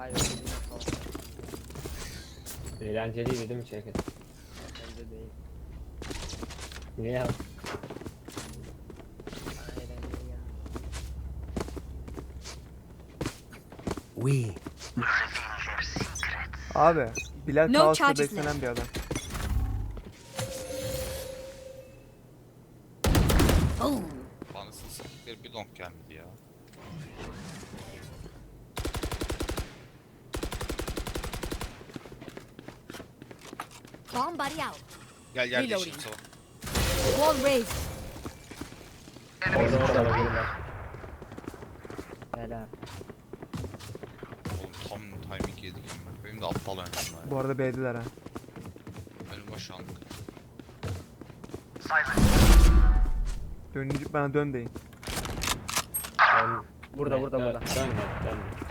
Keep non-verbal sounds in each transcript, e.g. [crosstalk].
Hayır. Eğlenceliydi değil mi Şevket? Bence değil. Niye ya? Eğlenceli ya. We Abi Bilal No Kaos'ta charges beklenen bir adam. Bomb buddy out. Gel gel Reloading. geçeyim sana. Wall raised. Orada olabilirler. Helal. Oğlum tam timing yedik. Benim de aptal oynadım Bu arada B'diler ha. Benim baş anlık. Dönünce bana dön deyin. Ben... Burada burada burada. Dönme dönme.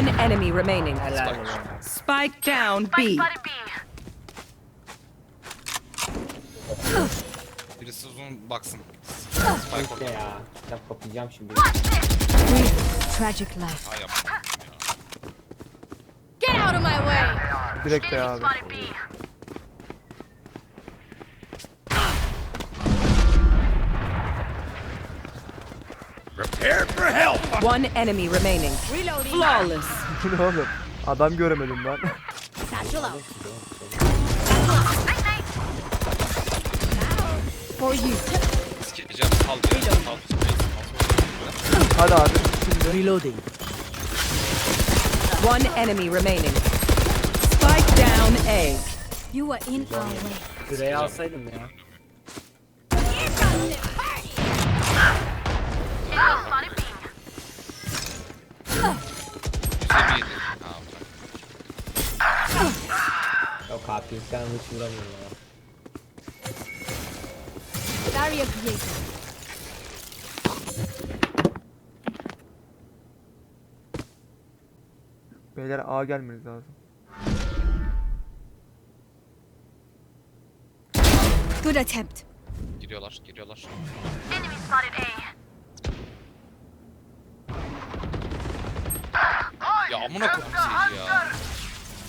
One enemy remaining. Helal Spike. helal. Spike down B. Birisi uzun baksın. Spike Bekle orada. ya. Kitap kapayacağım şimdi. Tragic life. Ay yapma. Get out of my way. Direkt B abi. One enemy remaining. Reloading. Flawless. [laughs] Bu ne oğlum? Adam göremedim ben. Satchel out. For you. Sikeceğim. Hadi abi. Şimdi. reloading. One enemy remaining. Spike down A. You are in our way. Süreyi alsaydım ya. Katillikten hiç vuramıyorum ya. Barrier created. Beyler A gelmeniz lazım. Good attempt. Giriyorlar, giriyorlar. Ya amına koyayım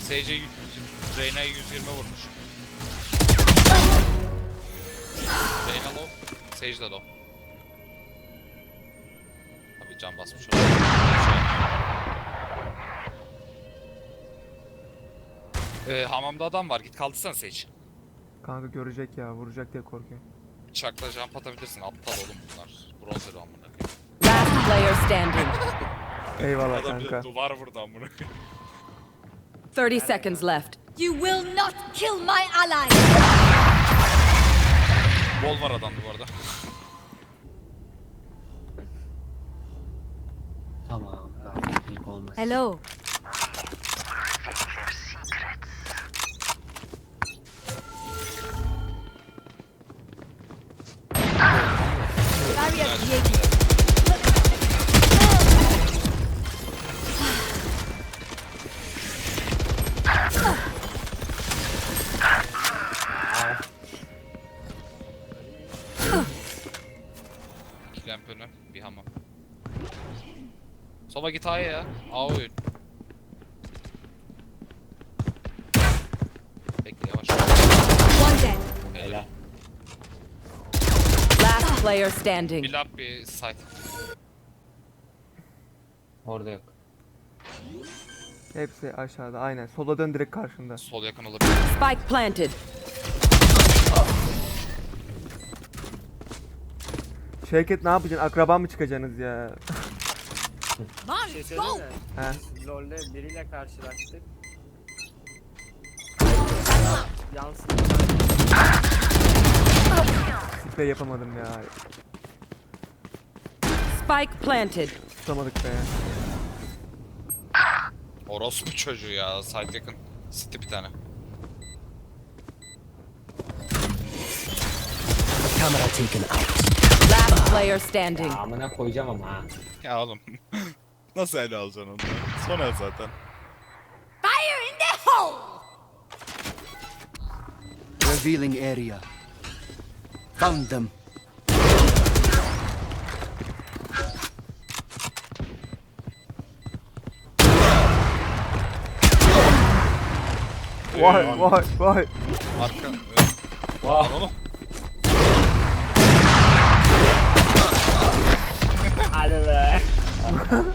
Sage'i ya. Y- Reyna'ya 120 vurmuş. Reyna low, Sage de low. Abi can basmış oldu. Ee, hamamda adam var. Git kaldırsana Sage. Kanka görecek ya vuracak diye korkuyorum. Bıçakla jump atabilirsin. Aptal oğlum bunlar. Bronzer amına koyayım. Last player standing. Eyvallah Adam bir de kanka. duvar vurdu amına koyayım. 30 seconds left. You will not kill my ally. Bol var adamdı bu arada. Tamam. Hello. Soba git A'ya ya. A oyun. Bekle yavaş. One dead. Helal. Last player standing. Bir lamp bir site. Orada yok. Hepsi aşağıda aynen. Sola dön direkt karşında. Sol yakın olabilir. Spike planted. Şevket ne yapacaksın? Akraba mı çıkacaksınız ya? Bir şey söyleyeyim mi? He. Biz LoL'de biriyle karşılaştık. Yansın. Sprey yapamadım ya. Spike planted. Tutamadık be. Orospu çocuğu ya. Site yakın. City bir tane. Camera taken out. Last player standing. Ya amına koyacağım ama ha. Ya oğlum. [laughs] Nasıl ele alacaksın onu? Son zaten. Fire in the hole! Revealing area. Found them. Vay vay vay. Arka. Vay. [laughs]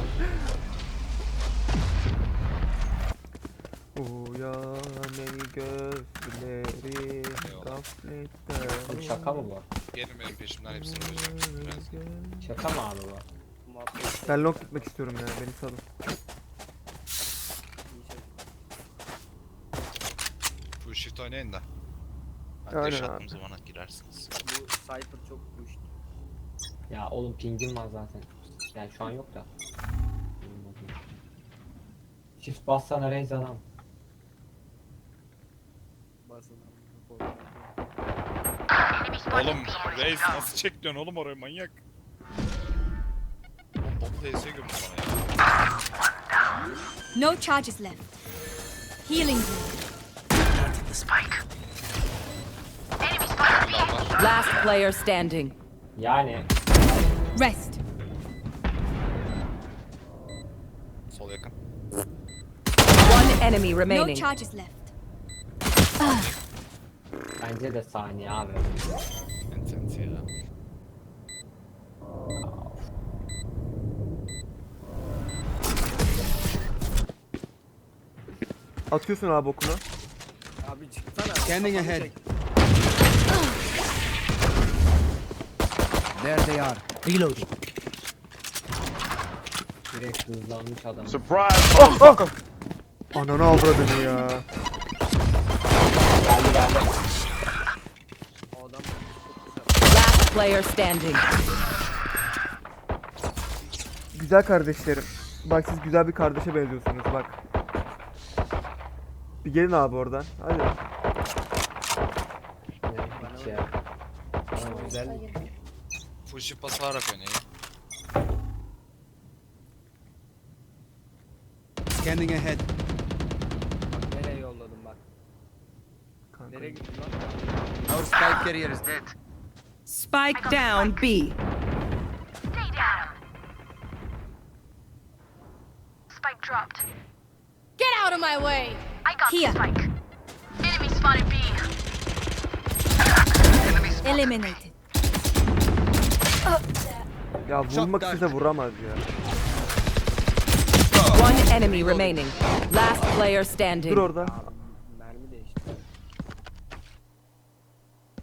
Uyan beni gözleri Eyvallah. gaflette. Bu şaka mı bu? Gelin benim peşimden hepsini vuracağım. Prens. Şaka mı abi bu? Muhabbet. Ben long gitmek istiyorum ya beni salın. Full shift oynayın da. Ben Aynen deş abi. attığım zamana girersiniz. Bu Cypher çok güçlü. Ya oğlum pingim var zaten. Yani şu an yok da. Shift bassana reis adam. Basın. Oğlum Reis nasıl çekliyorsun oğlum oraya manyak. Oğlum Double DS gömdü bana ya. No charges left. Healing you. Last player standing. Yani Rest. Sol yakın. One enemy No remaining. charges left. bence de saniye abi. Ent ya. Atıyorsun abi okunu. Abi çıksana. Scanning ahead. There they are. Reloading. Direkt hızlanmış adam. Ananı avradını ya. Geldi geldi. Adam. Last player standing. Güzel kardeşlerim. Bak siz güzel bir kardeşe benziyorsunuz bak. Bir gelin abi oradan. Hadi. Hiç ya. Güzel. Full shift basarak oynayın. Scanning ahead. Bak nereye yolladım bak. Kanka. Nereye gittin lan? Our spike carrier is dead. Spike down B. Spike dropped. Get out of my way. I got Here. the spike. Enemy spotted B. Eliminated. Ya vurmak istese vuramaz ya. One enemy remaining. Last player standing. Dur orada.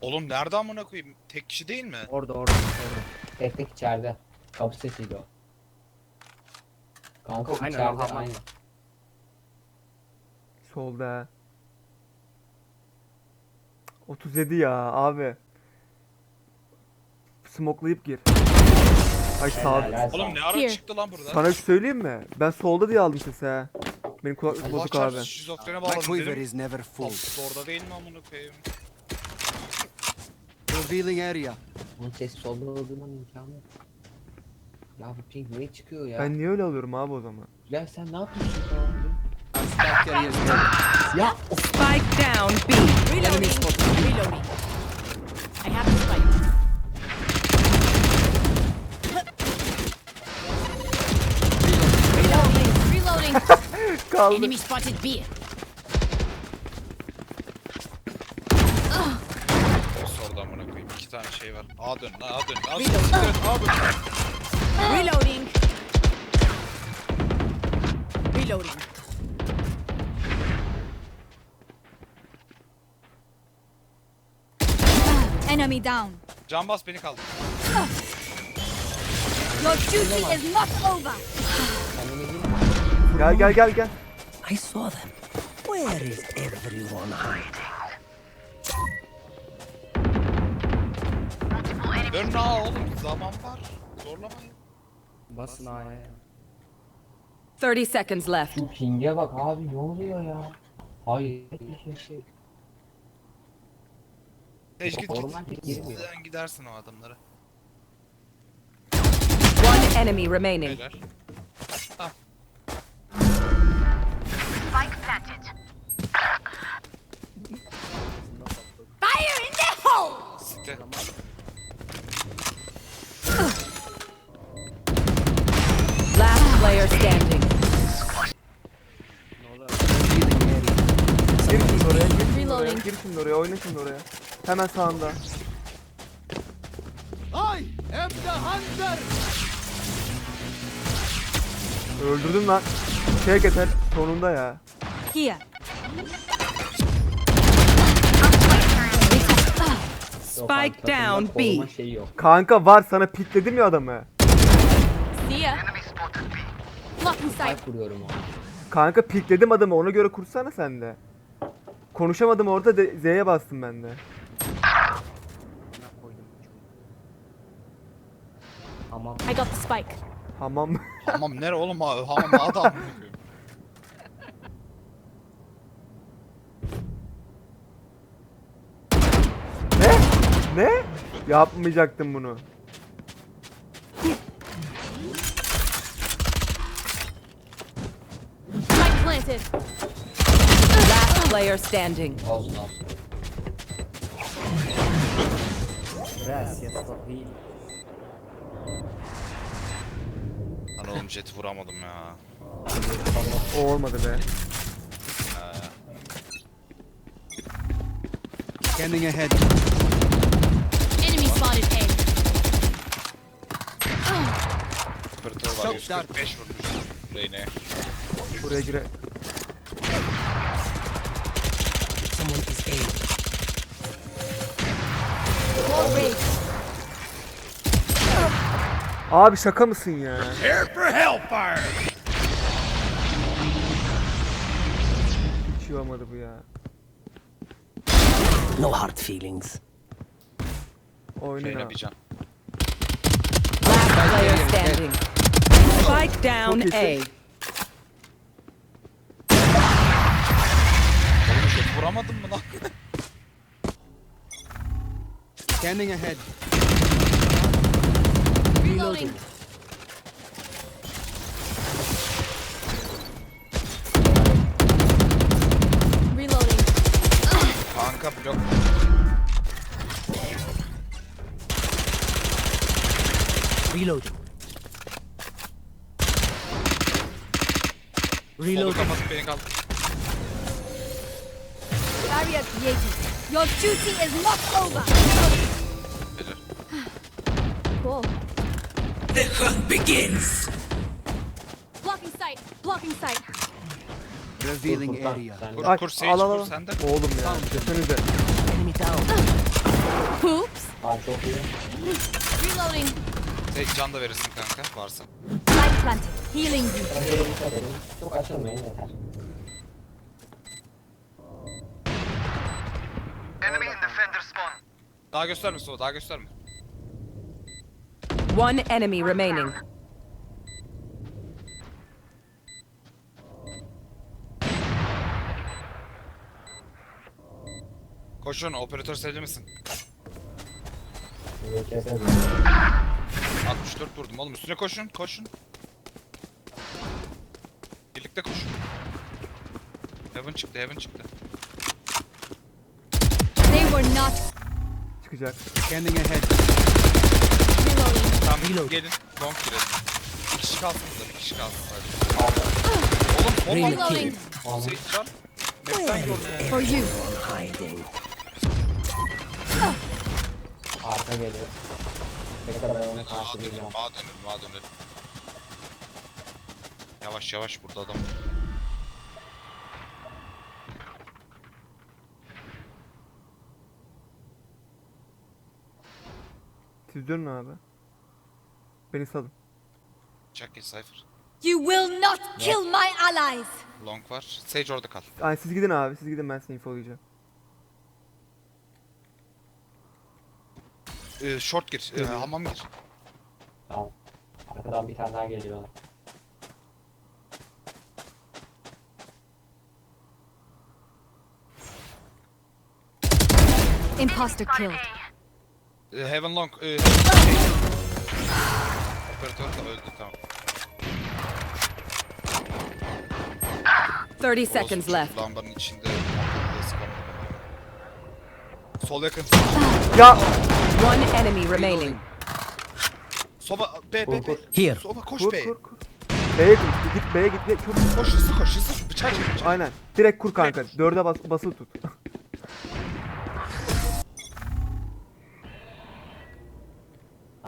Oğlum nerede amına koyayım? Tek kişi değil mi? Orada orada orada. Tek tek içeride. Kapı sesiydi o. Kanka Aynen, içeride hamam. aynen. Solda. 37 ya abi. Smoklayıp gir. Ay sağ. Helal Oğlum ne ara Here. çıktı lan burada? Sana bir şey söyleyeyim mi? Ben solda diye aldım sesi ha. Benim kulaklık Allah bozuk abi. çarpsın şizofrene bağladım quiver dedim. is never full. Orada değil mi amına koyayım? Revealing area. Bunun sesi solda olduğundan imkanı yok. Ya bu ping ne çıkıyor ya? Ben niye öyle alıyorum abi o zaman? Ya sen ne yapıyorsun ya? Our spike carrier is dead. Ya Spike down B. Reloading. Reloading. I have the spike. Reloading. Reloading. [laughs] Enemy spotted B. Olsa orada amına koyayım. İki tane A dön, A dön, A dön. A dön. Reloading. Reloading. Enemy down. Can bas beni kaldır. Your duty is not over. Gel gel gel gel. I saw them. Where is everyone hiding? Dön A oğlum. Zaman var. Zorlamayın. Basın A'ya ya. 30 seconds left. Şu pinge bak abi ne oluyor ya? Hayır. şey. Tecgit git. Girmiyor. Sen gidersin o adamlara. One enemy remaining. Beyler. Spike planted. Fire in the hole. Site. Player standing. Oluyor? Revealing area. Gir kız oraya. şimdi oraya oyna şimdi oraya. Hemen sağında. Öldürdüm lan. Şey yeter sonunda ya. Here. Spike down B. Kanka var sana pikledim ya adamı. See ya. Sight. Spike kuruyorum onu. Kanka pikledim adamı ona göre kursana sen de. Konuşamadım orada de, Z'ye bastım ben de. Hamam. I got the spike. Hamam. Hamam nere oğlum ha? [laughs] Hamam adam. ne? Ne? Yapmayacaktım bunu. Player standing. Olsun. Gracias, papi. Lan oğlum jeti vuramadım ya. O olmadı be. Scanning ahead. Enemy spotted A. Operatör var 145 vurmuş. Reyne. Buraya gire. Abi şaka mısın ya? Prepare for hellfire! Hiç iyi olmadı bu ya. No hard feelings. Abi. bir can. Last player standing. Spike down Çok A. iyisin. Oğlum jeti vuramadın mı lan? Scanning ahead. Reloading. Reloading. Kanka blok. Reloading. Solu Reloading. kapatıp beni kaldır. Barrier created. Your duty is not over. Cool. The hunt begins. Blocking sight. Blocking sight. Revealing area. Kur Ay, kur Sage al al kur al. sen de. Oğlum ya. Desenize. Enemy down. Oops. Abi çok iyi. Reloading. Sage can da verirsin kanka varsa. Light planted. Healing you. Çok açılmayın yeter. Daha gösterme Sova daha gösterme. One enemy remaining. Koşun operatör sevdi misin? Şimdi keselim. 64 vurdum oğlum üstüne koşun koşun. Birlikte koşun. Heaven çıktı Heaven çıktı. They were not Çıkacak. Scanning ahead. Tamam Reload. gelin long girelim. Bir kişi kalsın burada bir kişi kalsın sadece. Oğlum bomba mı? Reloading. Sage can. Map'ten gördüm. For you. Hiding. Arka geliyor. Tekrar ben ona Ağa karşı dönelim diyeceğim. ağa dönelim ağa dönelim. Yavaş yavaş burada adam. Siz dönün abi. Beni salın. Çak geç Cypher. You will not kill my allies. Long var. Sage orada kal. Ay siz gidin abi. Siz gidin ben size infolayacağım. Ee, short gir. Ee, hamam gir. Tamam. Arkadan bir tane daha geliyor. Imposter killed. Ee, Heaven long. Ee, Operatör da öldü tamam. 30 seconds Olsun, left. Lambanın içinde. Sol yakın. Ya One enemy remaining. Soba B B B. Here. Soba koş kur B. kur kur. B'ye git. Git B'ye git. Çok... Koş hızlı koş hızlı. Bıçak çek bıçak. Aynen. Direkt kur kanka. Dörde bas, basılı tut.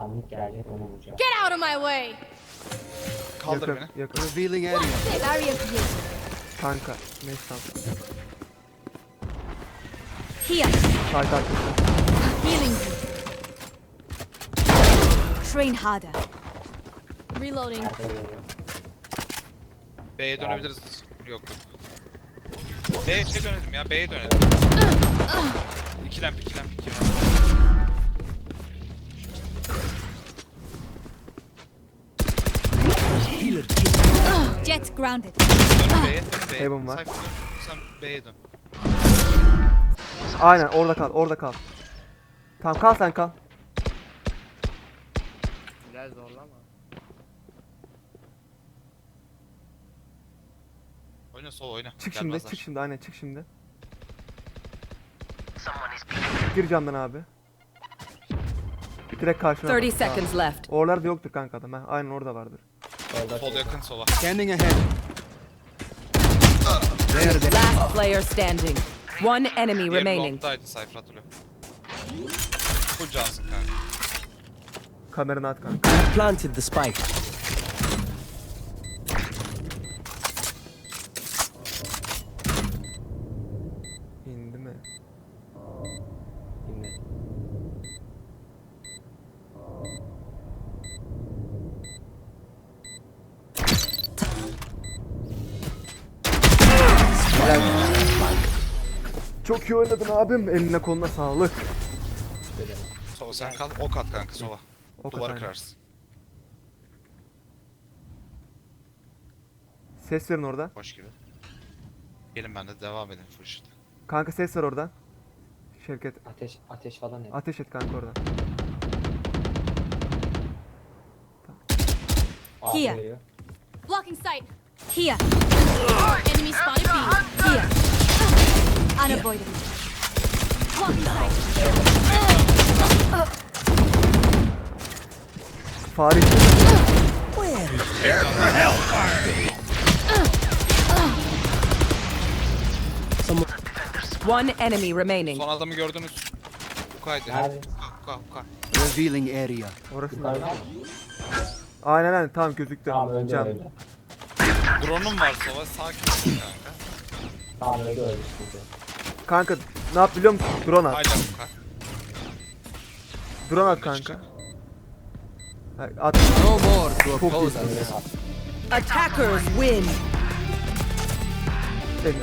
Anlık gelecek onu vuracağım. Get out of my way! Kaldır yakın, beni. yakın. Revealing area. Barrier here. Kanka. Neyse tamam. Here. Sağ arkası. Healing you. Train harder. Reloading. Arka geliyor. B'ye dönebiliriz. Yok yok. B'ye şey dönelim ya. B'ye dönelim. İkilem ikilem ikilem. Jet grounded. Dön B'ye dön B'ye. Heaven var. Cypher dön. Sen B'ye dön. Aynen orada kal orada kal. Tamam kal sen kal. Biraz zorlama. Oyna sol oyna. Çık şimdi Gelmezler. çık şimdi aynen çık şimdi. Gir camdan abi. Direkt karşına 30 bak. Seconds left. Oralarda yoktur kanka adam. ha. Aynen orada vardır. Solda Sol şey- yakın sola. Scanning ahead. There. Last player standing. One enemy Diğeri remaining. long'daydı Cypher hatırlıyor. Full cansın kanka. Kameranı at kanka. Planted the spike. Çok iyi oynadın abim. Eline koluna sağlık. Sola sen kal. Ok at kanka sola. O Duvarı kadar. kırarsın. Ses verin orada. Boş gibi. Gelin ben de devam edin shit. Kanka ses ver orada. Şevket Ateş ateş falan yap. ateş et kanka orada. Here. Blocking sight. Here. Enemy spotted B. Here. Unavoidable. One enemy remaining. Son adamı gördünüz. Ukaydı. Nerede? Uka uka. Revealing area. Orası nerede? Aynen aynen tamam gözüktü. Tamam öldü Can. öldü. Drone'um var sola. Sakin ol kanka. Tamam sıkıntı yok. Kanka ne yap biliyor musun? Drone at. Hala. Drone at kanka. At. No more to Çok oppose us. Attackers win.